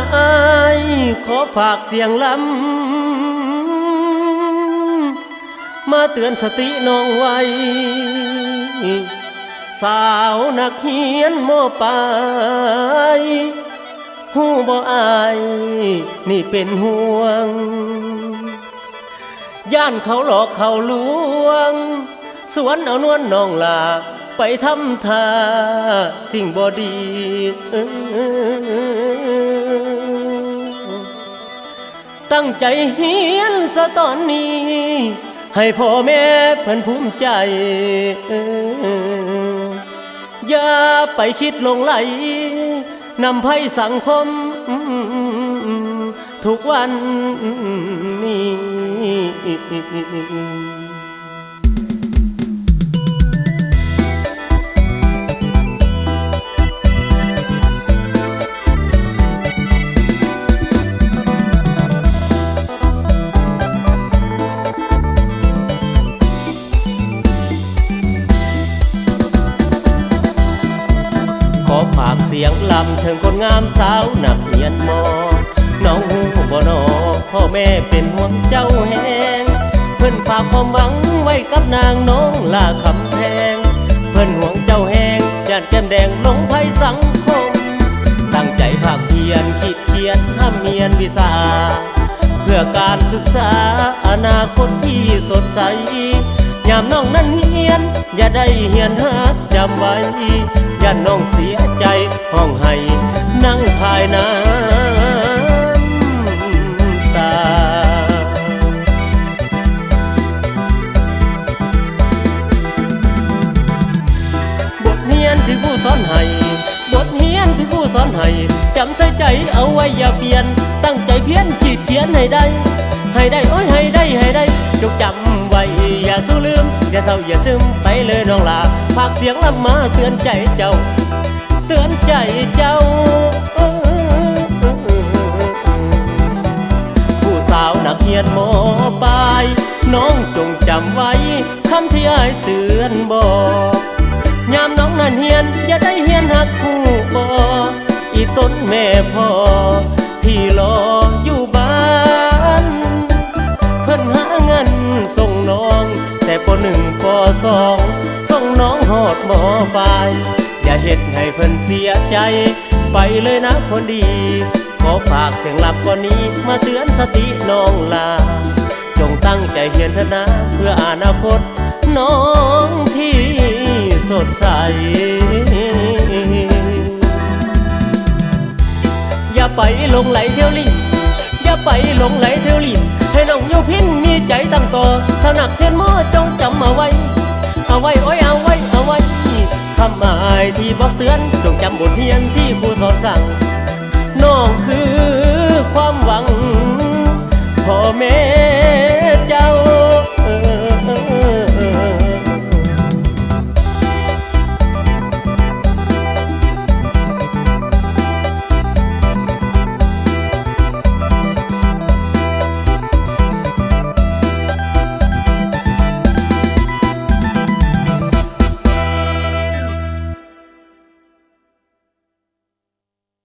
ายขอฝากเสียงลำ มาเตือนสติน้องไว้ สาวนักเขียนมอปายหูบ่อาย นี่เป็นห่วง ย่านเขาหลอกเขาลวง สวนเอานวลน้องลาไปทำท่าสิ่งบอดี ตั้งใจเฮียนซะตอนนี้ ให้พ่อแม่เพิ่นภูมิใจ อย่าไปคิดลงไหลนำไพ่สังคม ทุกวันนี้ สียงลำถึงคนงามสาวนักเรียนมอน้องหูบ่นอพ่อแม่เป็นห่วงเจ้าแหงเพิ่นฝากความหวังไว้กับนางน้องลาคำแพง เพิ่นห่วงเจ้าแหงจัดแก้มแดงลงไพ่สังคม ตั้งใจภาคเพียรคิดเขียนห้ามเมียนวิสา เพื่อการศึกษาอนาคตที่สดใสยามน้องนั้นเฮียน อย่าได้เฮียนหักจำไว้ ย่าน้องเสียใจห้องให้นั่งภายน้ำตา บทเรียนที่ผู้สอนให้ บทเรียนที่ผู้สอนให้จำใส่ใจเอาไว้อย่าเปลี่ยน ตั้งใจเพียนขีดเขียนให้ได้ ให้ได้โอ้ยให้ได้ให้ได้จกจำไว้อย่าสู้ลืมอ เศร้าอย่าซึมไปเลยน้องลาฝากเสียงลำมาเตือนใจเจ้า เตือนใจเจ้าผู้สาวนักเรียนมอปลายน้องจงจำไว้คำที่อายเตือนบอกยามน้องนั่นเฮียนอย่าได้เฮียนหักคู่บออีต้นแม่พ่อที่รอ หนึ่งปสองส่งน้องหอดหมอปลายอย่าเห็นให้เพิ่นเสียใจ ไปเลยนะคนดี ขอฝากเสียงหลับก่อนนี้มาเตือนสติน้องลา จงตั้งใจเฮียนเถอะนะเพื่ออนาคต น้องที่สดใสอย่าไปหลงไหลเที่ยวลินอย่าไปหลงไหลเที่ยวลินให้น้องโยพินมีใจตั้งต่อสนักเทียนหมอจง เอาไว้ เอาไว้โอ้ยเอาไว้เอาไว้คำอายที่บอกเตือนจงจำบทเรียนที่ครูสอนสั่งน้องคือ